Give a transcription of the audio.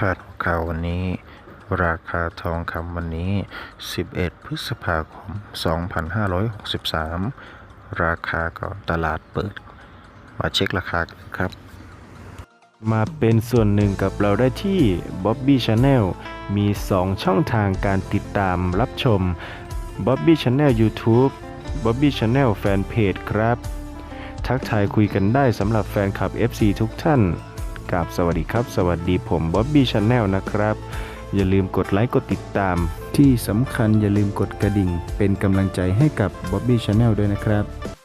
พาดหัวข่าววันนี้ ราคาทองคำวันนี้ 11 พฤษภาคม 2563 ราคาก่อนตลาดเปิด มาเช็คราคากันครับ มาเป็นส่วนหนึ่งกับเราได้ที่ Bobby Channel มี 2 ช่องทางการติดตามรับชม Bobby Channel YouTube Bobby Channel Fanpage ครับ ทักทายคุยกันได้สำหรับแฟนคลับ FC ทุกท่าน กับสวัสดีครับ สวัสดีผมบ๊อบบี้ชาแนลนะครับ อย่าลืมกดไลค์กดติดตาม ที่สำคัญอย่าลืมกดกระดิ่ง เป็นกำลังใจให้กับบ๊อบบี้ชาแนลด้วยนะครับ